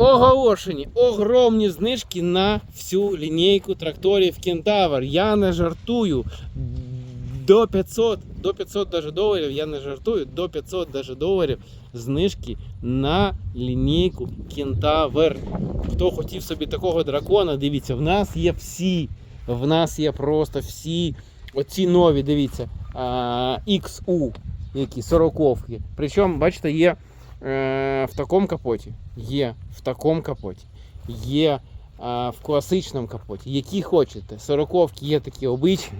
Оголошені огромні знижки на всю лінійку тракторів Кентавр. Я не жартую. До 500, до 500 даже доларів, я не жартую, до 500 даже доларів знижки на лінійку Кентавр. Хто хотів собі такого дракона, дивіться, в нас є всі. В нас є просто всі оці нові, дивіться, а, XU, які сороковки. Причому, бачите, є в такому капоті, є в такому капоті, є а, в класичному капоті, які хочете. Сороковки є такі обичні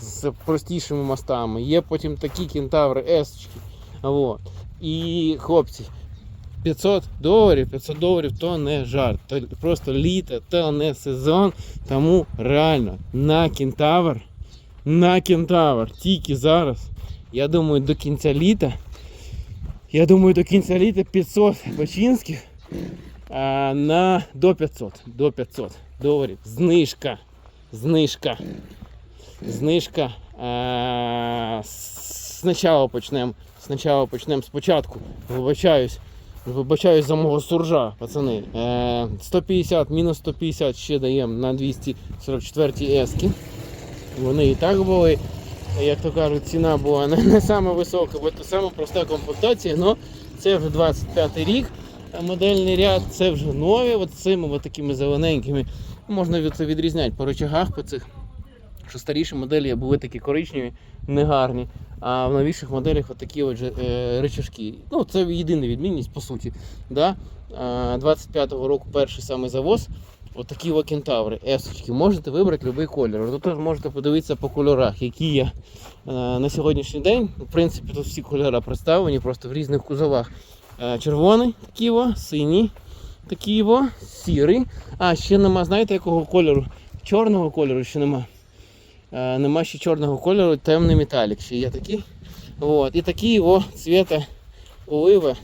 з простішими мостами, є потім такі кентаври есочки. Вот. І хлопці, 500 доларів, 500 доларів то не жарт, то просто літо, то не сезон. Тому реально на кентавр, на кентавр тільки зараз. Я думаю, до кінця літа. Я думаю, до кінця літа 500 бачинських а, на до 500. До 500 доларів. Знижка. Знижка. Знижка. Спочатку почнемо. Спочатку почнемо спочатку. Вибачаюсь. Вибачаюсь за мого суржа, пацани. Е, 150, мінус 150 ще даємо на 244 ески. Вони і так були, як то кажуть, ціна була не, не саме висока, бо це саме проста комплектація, але це вже 25 рік. Модельний ряд, це вже нові, от цими от такими зелененькими. Можна це відрізняти по рычагах по цих. Що старіші моделі були такі коричневі, негарні, а в новіших моделях от такі от же, е, рычажки. Ну, це єдина відмінність, по суті. Да? Е, 25-го року перший саме завоз. Отакі от кентаври, есочки. Можете вибрати будь-який колір. Тут можете подивитися по кольорах, які є е, на сьогоднішній день. В принципі, тут всі кольори представлені, просто в різних кузовах. Е, червоний, такий синій, такий сірий. А, ще нема, знаєте, якого кольору? Чорного кольору ще нема. Е, нема ще чорного кольору, темний металік ще є такий. От. І такий його цвіта оливи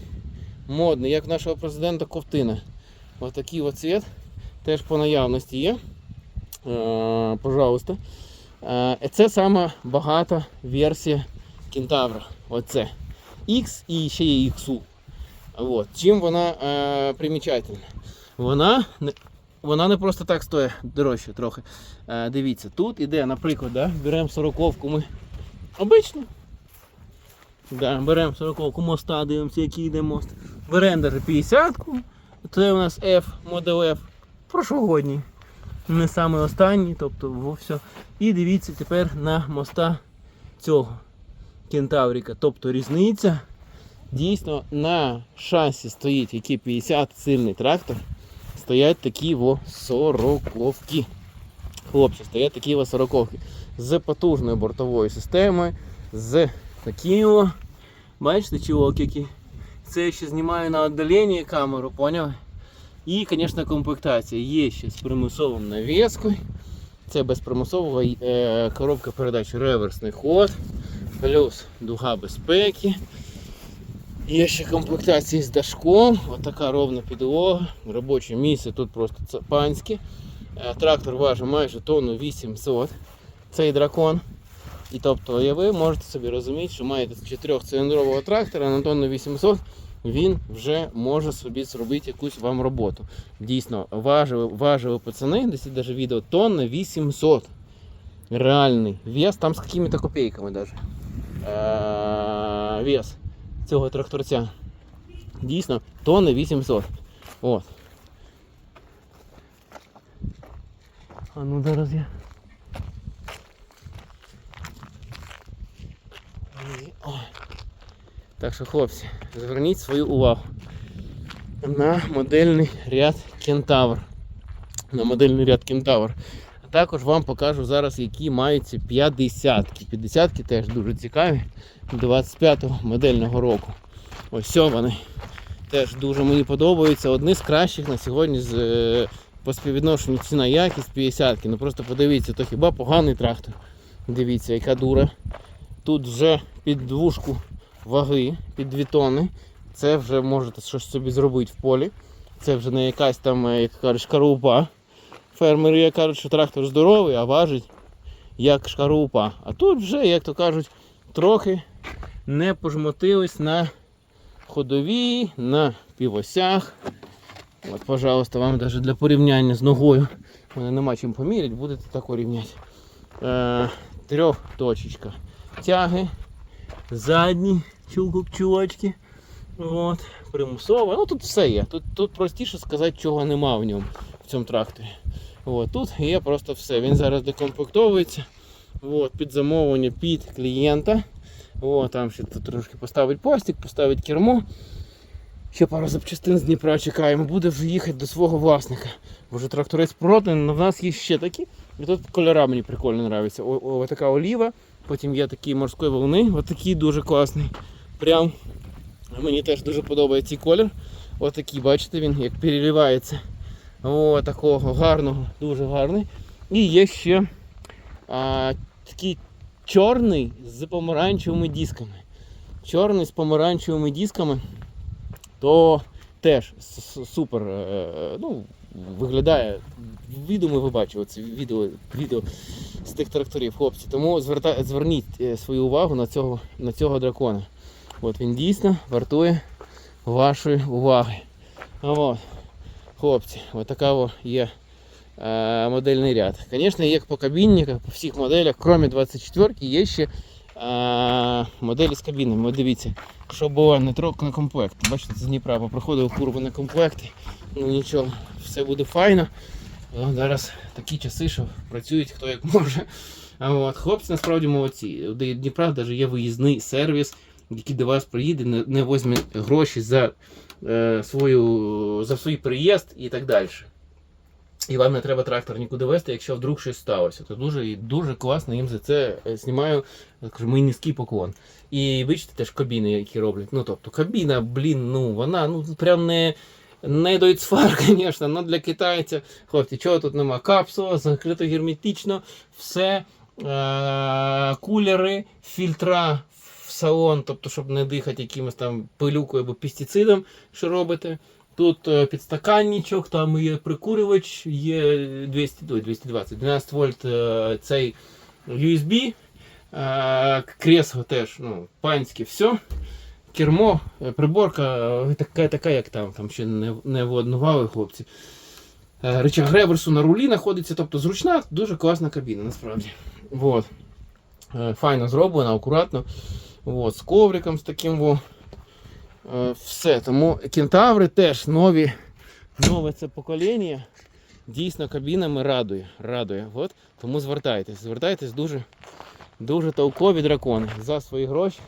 модний, як нашого президента Ковтина. Ось такий от цвіт теж по наявності є. Е, пожалуйста. Е, це сама багата версія Кентавра. Оце. X і ще є XU. От. Чим вона е, примічательна? Вона вона не просто так стоїть дорожче трохи. Е, дивіться, тут іде, наприклад, да, беремо 40-ку ми обично. Да, беремо 40-ку моста, дивимося, який йде мост. Беремо даже 50-ку. Це у нас F, Model F. Прошлогодній. Не саме останній, тобто все. І дивіться тепер на моста цього кентаврика. Тобто різниця. Дійсно на шасі стоїть який 50 сильний трактор. Стоять такі во сороковки. Хлопці, стоять такі во сороковки. З потужною бортовою системою, з такими. Бачите, чувак, які. Це я ще знімаю на віддаленні камеру, поняли? І, звісно, комплектація є ще з примусовим навіскою. Це без примусового е, коробка передач реверсний ход, плюс дуга безпеки. Є ще комплектація з дашком, отака ровна підлога, робоче місце тут просто панське. Е, Трактор важить майже тонну 800. Цей дракон. І тобто і ви можете собі розуміти, що маєте 4-циліндрового трактора на тонну 800, він вже може собі зробити якусь вам роботу. Дійсно, важили, важили пацани, десь навіть відео, тонна 800. Реальний вес, там з якими-то копійками даже. Е, вес цього тракторця. Дійсно, тонна 800. От. А ну зараз я. Так що, хлопці, зверніть свою увагу на модельний ряд Кентавр. На модельний ряд Кентавр. А також вам покажу зараз, які маються 50-ки. 50-ки теж дуже цікаві. 25-го модельного року. Ось вони. Теж дуже мені подобаються. Одні з кращих на сьогодні з, е, по співвідношенню ціна якість 50-ки. Ну просто подивіться, то хіба поганий трактор. Дивіться, яка дура. Тут вже під двушку ваги, під 2 тонни. Це вже можете щось собі зробити в полі. Це вже не якась там, е, як кажуть, шкарупа. Фермери як кажуть, що трактор здоровий, а важить як шкарупа. А тут вже, як то кажуть, трохи не пожмотились на ходовій, на півосях. От, пожалуйста, вам навіть для порівняння з ногою. У мене нема чим поміряти, будете так рівняти. Е, трьох точечка. Тяги, задні чулочки. От, примусово. Ну тут все є. Тут, тут простіше сказати, чого нема в ньому в цьому тракторі. От, тут є просто все. Він зараз декомплектовується. От, під замовлення під клієнта. От, там ще тут трошки поставить пластик, поставить кермо. Ще пару запчастин з Дніпра чекаємо. Буде вже їхати до свого власника. Бо вже тракторець проданий, але в нас є ще такі. І тут кольора мені прикольно подобаються. О, о, така оліва, потім є такі морської волни, отакий дуже класний. Прям мені теж дуже подобається цей колір. Отакий, бачите, він як переливається. О, такого гарного, дуже гарний. І є ще а, такий чорний з помаранчевими дисками. Чорний з помаранчевими дисками, то теж супер. е, Ну, виглядає. Відео ми ви бачили це відео, відео з тих тракторів, хлопці. Тому зверта, зверніть е, свою увагу на цього, на цього дракона. От він дійсно вартує вашої уваги. От, хлопці, от така о є е, модельний ряд. Звісно, є по кабінниках, по всіх моделях, крім 24 є ще е, моделі з кабінами. От дивіться, що було не трохи на комплект. Бачите, з Дніпра проходив курву на комплекти. Ну нічого, все буде файно. Ну, зараз такі часи, що працюють хто як може. А от, хлопці насправді молодці. У Дніпра навіть є виїзний сервіс, який до вас приїде, не, не візьме гроші за, е, свою, за свій приїзд і так далі. І вам не треба трактор нікуди вести, якщо вдруг щось сталося. То дуже, і дуже класно їм за це е, знімаю мій низький поклон. І бачите теж кабіни, які роблять. Ну тобто кабіна, блін, ну вона ну прям не. Не дойцфар, звісно, але для китайця, хлопці, чого тут нема? Капсула, закрито герметично, все, е- кулери, фільтра в салон, тобто, щоб не дихати якимось там пилюкою або пестицидом, що робите. Тут е, підстаканничок, там є прикурювач, є 200, 220, 12 вольт е, цей USB, е, кресло теж, ну, панське, все. Кермо, приборка така, така, як там, там ще не, не воднували хлопці. Рычаг реверсу на рулі знаходиться, тобто зручна, дуже класна кабіна, насправді. Вот. Файно зроблена, акуратно. Вот, з ковриком з таким. Во. Е, Все. Тому кентаври теж нові, нове це покоління. Дійсно кабінами радує. радує. От. Тому звертайтесь. Звертайтесь дуже, дуже толкові дракони за свої гроші.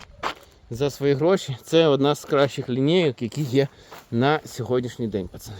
За свої гроші. Це одна з кращих лінійок, які є на сьогоднішній день, пацани.